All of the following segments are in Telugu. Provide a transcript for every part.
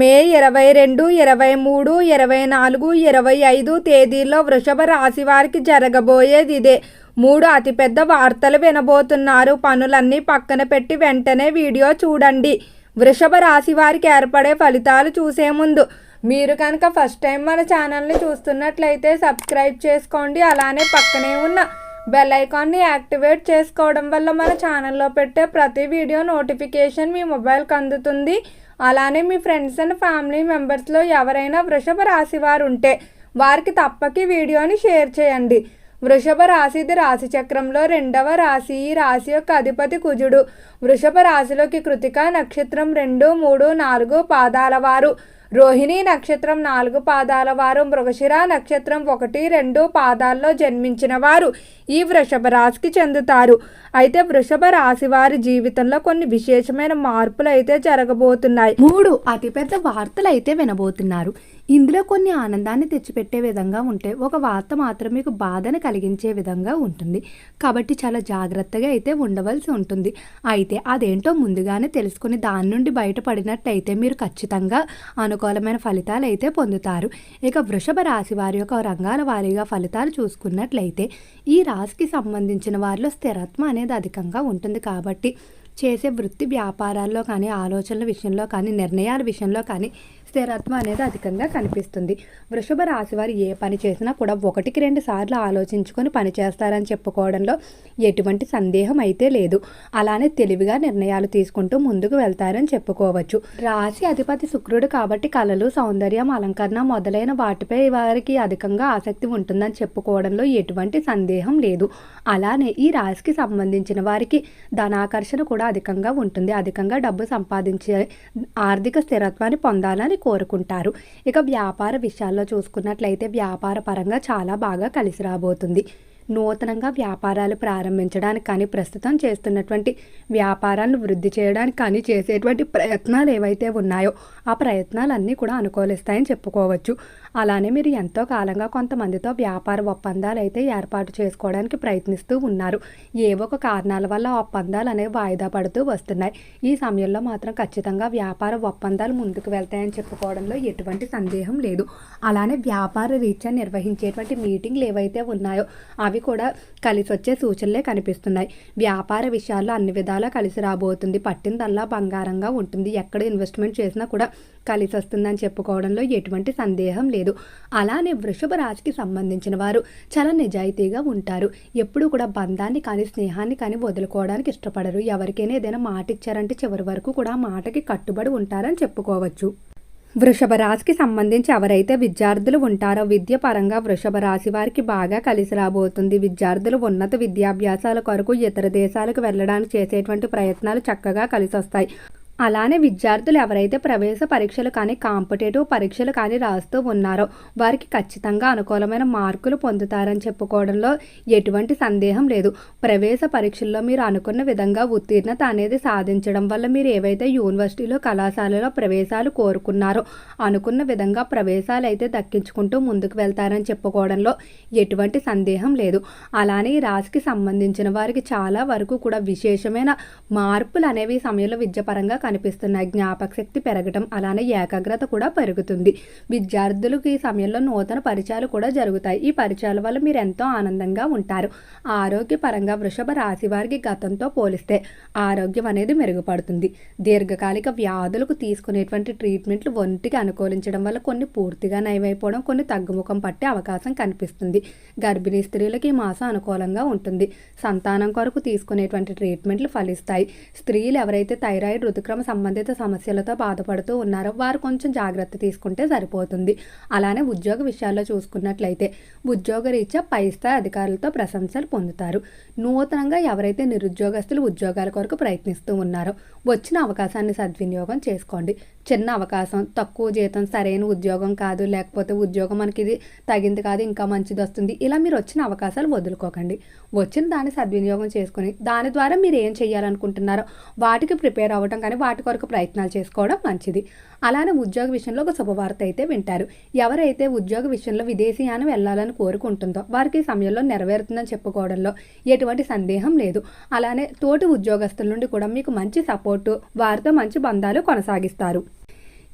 మే ఇరవై రెండు ఇరవై మూడు ఇరవై నాలుగు ఇరవై ఐదు తేదీల్లో వృషభ రాశి వారికి జరగబోయేది ఇదే. మూడు అతిపెద్ద వార్తలు వినబోతున్నారు. పనులన్నీ పక్కన పెట్టి వెంటనే వీడియో చూడండి. వృషభ రాశి వారికి ఏర్పడే ఫలితాలు చూసే ముందు మీరు కనుక ఫస్ట్ టైం మన ఛానల్ని చూస్తున్నట్లయితే సబ్స్క్రైబ్ చేసుకోండి. అలానే పక్కనే ఉన్న బెల్ ఐకాన్ని యాక్టివేట్ చేసుకోవడం వల్ల మన ఛానల్లో పెట్టే ప్రతి వీడియో నోటిఫికేషన్ మీ మొబైల్కి అందుతుంది. అలానే మీ ఫ్రెండ్స్ అండ్ ఫ్యామిలీ మెంబర్స్లో ఎవరైనా వృషభ రాశి వారు ఉంటే వారికి తప్పకి వీడియోని షేర్ చేయండి. వృషభ రాశిది రాశి చక్రంలో రెండవ రాశి ఈ రాశి యొక్క అధిపతి కుజుడు. వృషభ రాశిలోకి కృతిక నక్షత్రం రెండు మూడు నాలుగు పాదాల వారు. రోహిణి నక్షత్రం నాలుగు పాదాల వారు. మృగశిర నక్షత్రం ఒకటి రెండు పాదాల్లో జన్మించిన వారు ఈ వృషభ రాశికి చెందుతారు. అయితే వృషభ రాశి వారి జీవితంలో కొన్ని విశేషమైన మార్పులు అయితే జరగబోతున్నాయి. మూడు అతిపెద్ద వార్తలు అయితే వినబోతున్నారు. ఇందులో కొన్ని ఆనందాన్ని తెచ్చిపెట్టే విధంగా ఉంటే ఒక వార్త మాత్రం మీకు బాధను కలిగించే విధంగా ఉంటుంది. కాబట్టి చాలా జాగ్రత్తగా అయితే ఉండవలసి ఉంటుంది. అయితే అదేంటో ముందుగానే తెలుసుకుని దాని నుండి బయటపడినట్లయితే మీరు ఖచ్చితంగా అనుకూలమైన ఫలితాలు అయితే పొందుతారు. ఇక వృషభ రాశి వారి యొక్క రంగాల వారీగా ఫలితాలు చూసుకున్నట్లయితే ఈ రాశికి సంబంధించిన వారిలో స్థిరత్వం అనేది అధికంగా ఉంటుంది. కాబట్టి చేసే వృత్తి వ్యాపారాల్లో కానీ ఆలోచనల విషయంలో కానీ నిర్ణయాల విషయంలో కానీ స్థిరత్వం అనేది అధికంగా కనిపిస్తుంది. వృషభ రాశి వారు ఏ పని చేసినా కూడా ఒకటికి రెండు సార్లు ఆలోచించుకొని పని చేస్తారని చెప్పుకోవడంలో ఎటువంటి సందేహం అయితే లేదు. అలానే తెలివిగా నిర్ణయాలు తీసుకుంటూ ముందుకు వెళ్తారని చెప్పుకోవచ్చు. రాశి అధిపతి శుక్రుడు కాబట్టి కళలు సౌందర్యం అలంకరణ మొదలైన వాటిపై వారికి అధికంగా ఆసక్తి ఉంటుందని చెప్పుకోవడంలో ఎటువంటి సందేహం లేదు. అలానే ఈ రాశికి సంబంధించిన వారికి ధనాకర్షణ కూడా అధికంగా ఉంటుంది. అధికంగా డబ్బు సంపాదించే ఆర్థిక స్థిరత్వాన్ని పొందాలని కోరుకుంటారు. ఇక వ్యాపార విషయాల్లో చూసుకున్నట్లయితే వ్యాపార పరంగా చాలా బాగా కలిసి రాబోతుంది. నూతనంగా వ్యాపారాలు ప్రారంభించడానికి కానీ ప్రస్తుతం చేస్తున్నటువంటి వ్యాపారాలను వృద్ధి చేయడానికి కానీ చేసేటువంటి ప్రయత్నాలు ఏవైతే ఉన్నాయో ఆ ప్రయత్నాలన్నీ కూడా అనుకూలిస్తాయని చెప్పుకోవచ్చు. అలానే మీరు ఎంతో కాలంగా కొంతమందితో వ్యాపార ఒప్పందాలు అయితే ఏర్పాటు చేసుకోవడానికి ప్రయత్నిస్తూ ఉన్నారు. ఏవో ఒక కారణాల వల్ల ఒప్పందాలు అనేవి వాయిదా పడుతూ వస్తున్నాయి. ఈ సమయంలో మాత్రం ఖచ్చితంగా వ్యాపార ఒప్పందాలు ముందుకు వెళ్తాయని చెప్పుకోవడంలో ఎటువంటి సందేహం లేదు. అలానే వ్యాపార రీత్యా నిర్వహించేటువంటి మీటింగ్లు ఏవైతే ఉన్నాయో అవి కూడా కలిసి వచ్చే సూచనలే కనిపిస్తున్నాయి. వ్యాపార విషయాల్లో అన్ని విధాలా కలిసి రాబోతుంది. పట్టిందల్లా బంగారంగా ఉంటుంది. ఎక్కడ ఇన్వెస్ట్మెంట్ చేసినా కూడా కలిసి వస్తుందని చెప్పుకోవడంలో ఎటువంటి సందేహం లేదు. అలానే వృషభ రాశికి సంబంధించిన వారు చాలా నిజాయితీగా ఉంటారు. ఎప్పుడు కూడా బంధాన్ని కానీ స్నేహాన్ని కానీ వదులుకోవడానికి ఇష్టపడరు. ఎవరికైనా ఏదైనా మాట ఇచ్చారంటే చివరి వరకు కూడా మాటకి కట్టుబడి ఉంటారని చెప్పుకోవచ్చు. వృషభ రాశికి సంబంధించి ఎవరైతే విద్యార్థులు ఉంటారో విద్య పరంగా వృషభ రాశి వారికి బాగా కలిసి రాబోతుంది. విద్యార్థులు ఉన్నత విద్యాభ్యాసాల కొరకు ఇతర దేశాలకు వెళ్ళడానికి చేసేటువంటి ప్రయత్నాలు చక్కగా కలిసి వస్తాయి అలానే విద్యార్థులు ఎవరైతే ప్రవేశ పరీక్షలు కానీ కాంపిటేటివ్ పరీక్షలు కానీ రాస్తూ ఉన్నారో వారికి ఖచ్చితంగా అనుకూలమైన మార్కులు పొందుతారని చెప్పుకోవడంలో ఎటువంటి సందేహం లేదు. ప్రవేశ పరీక్షల్లో మీరు అనుకున్న విధంగా ఉత్తీర్ణత అనేది సాధించడం వల్ల మీరు ఏవైతే యూనివర్సిటీలో కళాశాలలో ప్రవేశాలు కోరుకున్నారో అనుకున్న విధంగా ప్రవేశాలు అయితే దక్కించుకుంటూ ముందుకు వెళ్తారని చెప్పుకోవడంలో ఎటువంటి సందేహం లేదు. అలానే ఈ రాశికి సంబంధించిన వారికి చాలా వరకు కూడా విశేషమైన మార్పులు అనేవి సమయంలో విద్యపరంగా కనిపిస్తున్నాయి జ్ఞాపక శక్తి పెరగటం అలానే ఏకాగ్రత కూడా పెరుగుతుంది. విద్యార్థులకు ఈ సమయంలో నూతన పరిచయాలు కూడా జరుగుతాయి. ఈ పరిచయాల వల్ల మీరు ఎంతో ఆనందంగా ఉంటారు. ఆరోగ్యపరంగా వృషభ రాశి వారికి గతంతో పోలిస్తే ఆరోగ్యం అనేది మెరుగుపడుతుంది. దీర్ఘకాలిక వ్యాధులకు తీసుకునేటువంటి ట్రీట్మెంట్లు ఒంటికి అనుకూలించడం వల్ల కొన్ని పూర్తిగా నయమైపోవడం కొన్ని తగ్గుముఖం పట్టే అవకాశం కనిపిస్తుంది. గర్భిణీ స్త్రీలకి ఈ మాసం అనుకూలంగా ఉంటుంది. సంతానం కొరకు తీసుకునేటువంటి ట్రీట్మెంట్లు ఫలిస్తాయి. స్త్రీలు ఎవరైతే థైరాయిడ్ ఋతుక్రమ సంబంధిత సమస్యలతో బాధపడుతూ ఉన్నారో. వారు కొంచెం జాగ్రత్త తీసుకుంటే సరిపోతుంది. అలానే ఉద్యోగ విషయాల్లో చూసుకున్నట్లయితే ఉద్యోగ రీత్యా పై స్థాయి అధికారులతో ప్రశంసలు పొందుతారు. నూతనంగా ఎవరైతే నిరుద్యోగస్తులు ఉద్యోగాల కొరకు ప్రయత్నిస్తూ ఉన్నారో వచ్చిన అవకాశాన్ని సద్వినియోగం చేసుకోండి. చిన్న అవకాశం తక్కువ జీతం సరైన ఉద్యోగం కాదు లేకపోతే ఉద్యోగం మనకి ఇది తగింది కాదు ఇంకా మంచిది వస్తుంది ఇలా మీరు వచ్చిన అవకాశాలు వదులుకోకండి. వచ్చిన దాన్ని సద్వినియోగం చేసుకొని దాని ద్వారా మీరు ఏం చేయాలనుకుంటున్నారో వాటికి ప్రిపేర్ అవ్వడం కానీ వాటి కొరకు ప్రయత్నాలు చేసుకోవడం మంచిది. అలానే ఉద్యోగ విషయంలో ఒక శుభవార్త అయితే వింటారు. ఎవరైతే ఉద్యోగ విషయంలో విదేశీయానం వెళ్ళాలని కోరుకుంటుందో వారికి సమయంలో నెరవేరుతుందని చెప్పుకోవడంలో ఎటువంటి సందేహం లేదు. అలానే తోటి ఉద్యోగస్తుల నుండి కూడా మీకు మంచి సపోర్టు వారితో మంచి బంధాలు కొనసాగిస్తారు.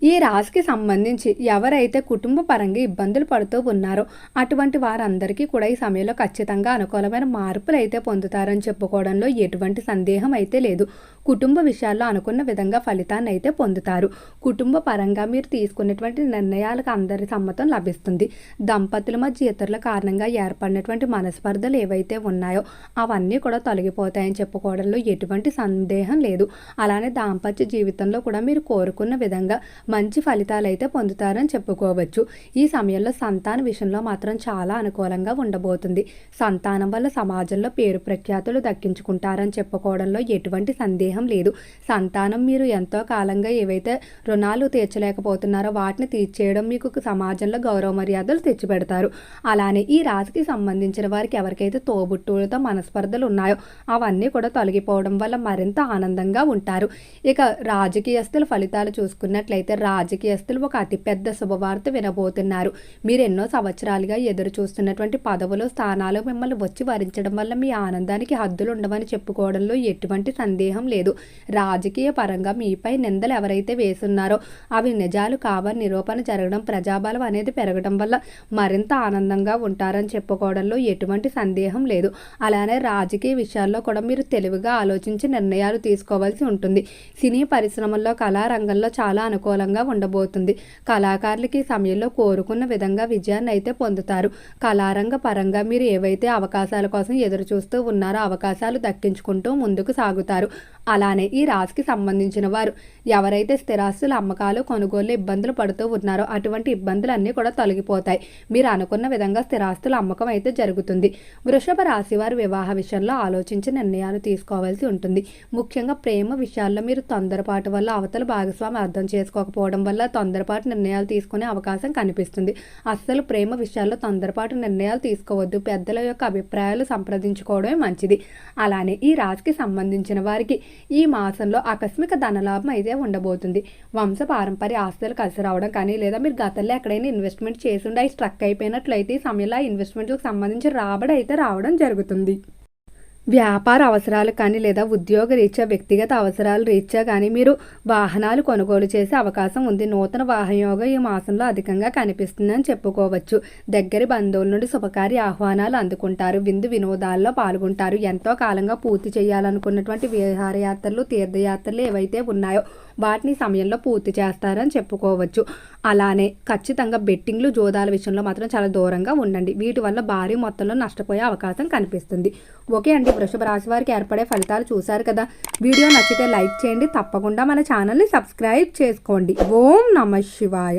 ఈ రాశికి సంబంధించి ఎవరైతే కుటుంబ పరంగా ఇబ్బందులు పడుతూ ఉన్నారో అటువంటి వారందరికీ కూడా ఈ సమయంలో ఖచ్చితంగా అనుకూలమైన మార్పులు అయితే పొందుతారని చెప్పుకోవడంలో ఎటువంటి సందేహం అయితే లేదు. కుటుంబ విషయాల్లో అనుకున్న విధంగా ఫలితాన్ని అయితే పొందుతారు. కుటుంబ పరంగా మీరు తీసుకున్నటువంటి నిర్ణయాలకు అందరి సమ్మతం లభిస్తుంది. దంపతుల మధ్య ఇతరుల కారణంగా ఏర్పడినటువంటి మనస్పర్ధలు ఏవైతే ఉన్నాయో అవన్నీ కూడా తొలగిపోతాయని చెప్పుకోవడంలో ఎటువంటి సందేహం లేదు. అలానే దాంపత్య జీవితంలో కూడా మీరు కోరుకున్న విధంగా మంచి ఫలితాలు అయితే పొందుతారని చెప్పుకోవచ్చు. ఈ సమయంలో సంతాన విషయంలో మాత్రం చాలా అనుకూలంగా ఉండబోతుంది. సంతానం వల్ల సమాజంలో పేరు ప్రఖ్యాతులు దక్కించుకుంటారని చెప్పుకోవడంలో ఎటువంటి సందేహం లేదు. సంతానం మీరు ఎంతో కాలంగా ఏవైతే రుణాలు తీర్చలేకపోతున్నారో వాటిని తీర్చేయడం మీకు సమాజంలో గౌరవ మర్యాదలు తెచ్చిపెడతారు. అలానే ఈ రాశికి సంబంధించిన వారికి ఎవరికైతే తోబుట్టువులతో మనస్పర్ధలు ఉన్నాయో అవన్నీ కూడా తొలగిపోవడం వల్ల మరింత ఆనందంగా ఉంటారు. ఇక రాజకీయస్తుల ఫలితాలు చూసుకున్నట్లయితే రాజకీయస్తులు ఒక అతిపెద్ద శుభవార్త వినబోతున్నారు. మీరు ఎన్నో సంవత్సరాలుగా ఎదురు చూస్తున్నటువంటి పదవులు స్థానాలు మిమ్మల్ని వచ్చి వరించడం వల్ల మీ ఆనందానికి హద్దులు ఉండవని చెప్పుకోవడంలో ఎటువంటి సందేహం లేదు. రాజకీయ పరంగా మీపై నిందలు ఎవరైతే వేస్తున్నారో అవి నిజాలు కావని నిరూపణ జరగడం ప్రజాబలం అనేది పెరగడం వల్ల మరింత ఆనందంగా ఉంటారని చెప్పుకోవడంలో ఎటువంటి సందేహం లేదు. అలానే రాజకీయ విషయాల్లో కూడా మీరు తెలివిగా ఆలోచించి నిర్ణయాలు తీసుకోవాల్సి ఉంటుంది. సినీ పరిశ్రమల్లో కళారంగంలో చాలా అనుకూలంగా ఉండబోతుంది. కళాకారులకి సమయంలో కోరుకున్న విధంగా విజయాన్ని అయితే పొందుతారు. కళారంగ పరంగా మీరు ఏవైతే అవకాశాల కోసం ఎదురు చూస్తూ ఉన్నారో అవకాశాలు దక్కించుకుంటూ ముందుకు సాగుతారు. అలానే ఈ రాశికి సంబంధించిన వారు ఎవరైతే స్థిరాస్తుల అమ్మకాలు కొనుగోలు ఇబ్బందులు పడుతూ ఉన్నారో అటువంటి ఇబ్బందులన్నీ కూడా తొలగిపోతాయి. మీరు అనుకున్న విధంగా స్థిరాస్తుల అమ్మకం అయితే జరుగుతుంది. వృషభ రాశి వారు వివాహ విషయంలో ఆలోచించి నిర్ణయాలు తీసుకోవాల్సి ఉంటుంది. ముఖ్యంగా ప్రేమ విషయాల్లో మీరు తొందరపాటు వల్ల అవతల భాగస్వామి అర్థం చేసుకోకపోతే లేకపోవడం వల్ల తొందరపాటు నిర్ణయాలు తీసుకునే అవకాశం కనిపిస్తుంది. అస్సలు ప్రేమ విషయాల్లో తొందరపాటు నిర్ణయాలు తీసుకోవద్దు. పెద్దల యొక్క అభిప్రాయాలు సంప్రదించుకోవడమే మంచిది. అలానే ఈ రాశికి సంబంధించిన వారికి ఈ మాసంలో ఆకస్మిక ధనలాభం అయితే ఉండబోతుంది. వంశ పారంపర్య ఆస్తులు కలిసి రావడం కానీ లేదా మీరు గతంలో ఎక్కడైనా ఇన్వెస్ట్మెంట్ చేసి ఉండి అవి స్ట్రక్ అయిపోయినట్లయితే ఈ సమయంలో ఆ ఇన్వెస్ట్మెంట్కి సంబంధించి రాబడి అయితే రావడం జరుగుతుంది. వ్యాపార అవసరాలు కానీ లేదా ఉద్యోగ రీత్యా వ్యక్తిగత అవసరాలు రీత్యా కానీ మీరు వాహనాలు కొనుగోలు చేసే అవకాశం ఉంది. నూతన వాహనయోగం ఈ మాసంలో అధికంగా కనిపిస్తుందని చెప్పుకోవచ్చు. దగ్గరి బంధువుల నుండి శుభకార్య ఆహ్వానాలు అందుకుంటారు. విందు వినోదాల్లో పాల్గొంటారు. ఎంతో కాలంగా పూర్తి చేయాలనుకున్నటువంటి విహారయాత్రలు తీర్థయాత్రలు ఏవైతే ఉన్నాయో వాటిని సమయంలో పూర్తి చేస్తారని చెప్పుకోవచ్చు. అలానే ఖచ్చితంగా బెట్టింగ్లు జోదాల విషయంలో మాత్రం చాలా దూరంగా ఉండండి. వీటి వల్ల భారీ మొత్తంలో నష్టపోయే అవకాశం కనిపిస్తుంది. ఓకే అండి వృషభ రాశి వారికి ఏర్పడే ఫలితాలు చూశారు కదా. వీడియో నచ్చితే లైక్ చేయండి. తప్పకుండా మన ఛానల్ని సబ్స్క్రైబ్ చేసుకోండి. ఓం నమ శివాయ.